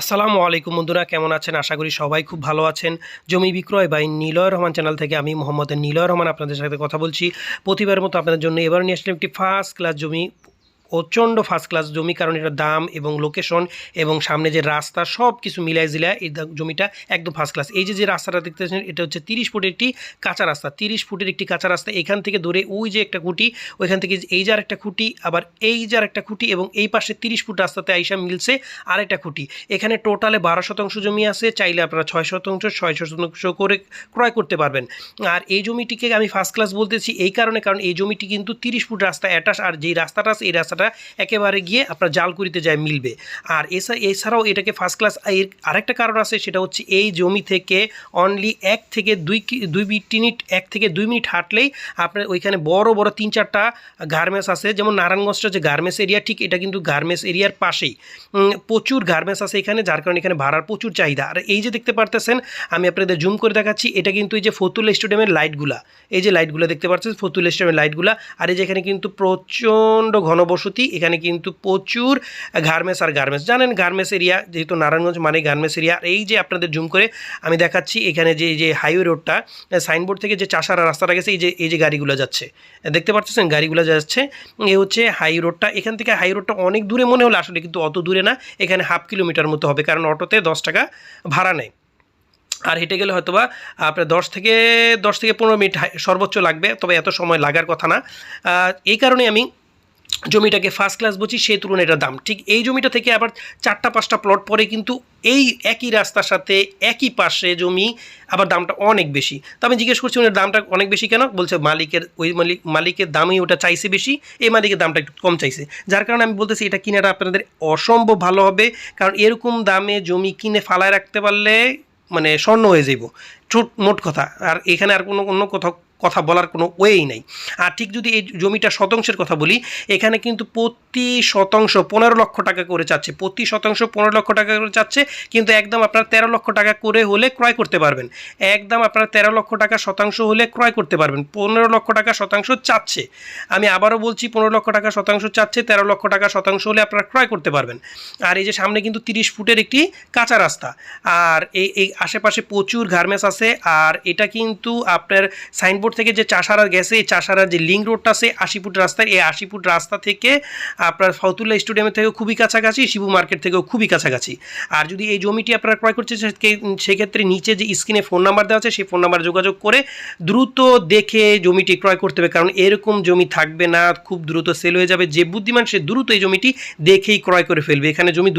আসসালামু আলাইকুম বন্ধুরা, কেমন আছেন? আশা করি সবাই খুব ভালো আছেন। জমি বিক্রয় বাই নিলয় রহমান চ্যানেল থেকে আমি মোহাম্মদ নিলয় রহমান আপনাদের সাথে কথা বলছি। প্রতিবার মতো আপনাদের জন্য এবার নিয়ে আসলাম একটি ফার্স্ট ক্লাস জমি প্রচণ্ড ফার্স্ট ক্লাস জমি, কারণ এটার দাম এবং লোকেশন এবং সামনে যে রাস্তা সব কিছু মিলাই জিলায় এই জমিটা একদম ফার্স্ট ক্লাস এই যে যে রাস্তাটা দেখতেছেন এটা হচ্ছে তিরিশ ফুটের একটি কাঁচা রাস্তা। তিরিশ ফুটের একটি কাঁচা রাস্তা, এখান থেকে ধরে ওই যে একটা খুঁটি, ওইখান থেকে এই যার একটা খুঁটি, আবার এই যার একটা খুঁটি এবং এই পাশে তিরিশ ফুট রাস্তাতে আইসা মিলছে আরেকটা খুঁটি। এখানে টোটালে বারো শতাংশ জমি আছে, চাইলে আপনারা ছয় শতাংশ ছয় শতাংশ করে ক্রয় করতে পারবেন। আর এই জমিটিকে আমি ফার্স্ট ক্লাস বলতেছি, এই কারণে, কারণ এই জমিটি কিন্তু তিরিশ ফুট রাস্তা অ্যাটাচ আর যেই রাস্তাটা আছে, এই রাস্তাটা একেবারে গিয়ে আপনার জালকুড়িতে যায় মিলবে। আর এছা এছাড়াও এটাকে ফার্স্ট ক্লাস এর আরেকটা কারণ আছে, সেটা হচ্ছে এই জমি থেকে অনলি এক থেকে দুই দুই মিনিট এক থেকে দুই মিনিট হাঁটলেই আপনার ওইখানে বড় বড় তিন চারটা গার্মেন্টস আছে। যেমন নারায়ণগঞ্জটা যে গার্মেন্টস এরিয়া ঠিক এটা কিন্তু গার্মেন্টস এরিয়ার পাশেই। প্রচুর গার্মেন্টস আছে এখানে, যার কারণে এখানে ভাড়ার প্রচুর চাহিদা। আর এই যে দেখতে পারতেছেন, আমি আপনাদের জুম করে দেখাচ্ছি, এটা কিন্তু এই যে ফতুল স্টেডিয়ামের লাইটগুলা এই যে লাইটগুলো দেখতে পাচ্ছেন ফতুল স্টেডিয়ামের লাইটগুলা আর এই যে এখানে কিন্তু প্রচণ্ড ঘনবসতি এখানে কিন্তু প্রচুর গার্মেন্টস আর গার্মেন্টস। জানেন গার্মেন্টস এরিয়া, যেহেতু নারায়ণগঞ্জ মানে গার্মেন্টস এরিয়া এই যে আপনাদের জুম করে আমি দেখাচ্ছি এখানে যে যে হাইওয়ে রোডটা সাইনবোর্ড থেকে যে চাষারা রাস্তাটা গেছে, এই যে এই যে গাড়িগুলো যাচ্ছে। দেখতে পাচ্ছেন গাড়িগুলো যাচ্ছে, এ হচ্ছে হাই রোডটা। এখান থেকে হাই রোডটা অনেক দূরে মনে হলো আসলে কিন্তু অত দূরে না, এখানে হাফ কিলোমিটার মতো হবে, কারণ অটোতে দশ টাকা ভাড়া নেয়। আর হেঁটে গেলে হয়তো বা আপনার দশ থেকে দশ থেকে পনেরো মিনিট সর্বোচ্চ লাগবে, তবে এত সময় লাগার কথা না। এই কারণে আমি জমিটাকে ফার্স্ট ক্লাস বলছি, সেই তুলনায় এটার দাম। ঠিক এই জমিটা থেকে আবার চারটা, পাঁচটা প্লট পরে কিন্তু এই একই রাস্তার সাথে একই পাশে জমি, আবার দামটা অনেক বেশি। তো আমি জিজ্ঞেস করছি, ওনার দামটা অনেক বেশি কেন? বলছে, মালিকের, ওই মালিক, মালিকের দামই ওটা চাইছে বেশি, এই মালিকের দামটা একটু কম চাইছে। যার কারণে আমি বলতেছি, এটা কিনাটা আপনাদের অসম্ভব ভালো হবে, কারণ এরকম দামে জমি কিনে ফালায় রাখতে পারলে মানে স্বর্ণ হয়ে যাইব। ছোট মোট কথা। আর এখানে আর কোনো, অন্য কোথাও কথা বলার কোনো ওয়েই নাই। আর ঠিক যদি এই জমিটা শতাংশের কথা বলি, এখানে কিন্তু প্রতি শতাংশ পনেরো লক্ষ টাকা করে চাচ্ছে। প্রতি শতাংশ পনেরো লক্ষ টাকা করে চাচ্ছে, কিন্তু একদম আপনার তেরো লক্ষ টাকা করে হলে ক্রয় করতে পারবেন। একদম আপনার তেরো লক্ষ টাকা শতাংশ হলে ক্রয় করতে পারবেন। পনেরো লক্ষ টাকা শতাংশ চাচ্ছে। আমি আবারও বলছি, পনেরো লক্ষ টাকা শতাংশ চাচ্ছে, তেরো লক্ষ টাকা শতাংশ হলে আপনারা ক্রয় করতে পারবেন। আর এই যে সামনে কিন্তু তিরিশ ফুটের একটি কাঁচা রাস্তা। আর এই এই আশেপাশে প্রচুর গার্মেন্টস আছে। আর এটা কিন্তু আপনার সাইনবোর্ড থেকে যে চাষারা গেছে, এই চাষারার যে লিঙ্ক রোডটা আছে আশি ফুট রাস্তায়, এই আশি ফুট রাস্তা থেকে আপনার ফতুল্লা স্টেডিয়ামের থেকেও খুবই কাছাকাছি, শিবু মার্কেট থেকেও খুবই কাছাকাছি। আর যদি এই জমিটি আপনারা ক্রয় করছে সেক্ষেত্রে নিচে যে স্ক্রিনে ফোন নাম্বার দেওয়া আছে, সেই ফোন নাম্বার যোগাযোগ করে দ্রুত দেখে জমিটি ক্রয় করতে হবে। কারণ এরকম জমি থাকবে না, খুব দ্রুত সেল হয়ে যাবে। যে বুদ্ধিমান সে দ্রুত এই জমিটি দেখেই ক্রয় করে ফেলবে। এখানে জমি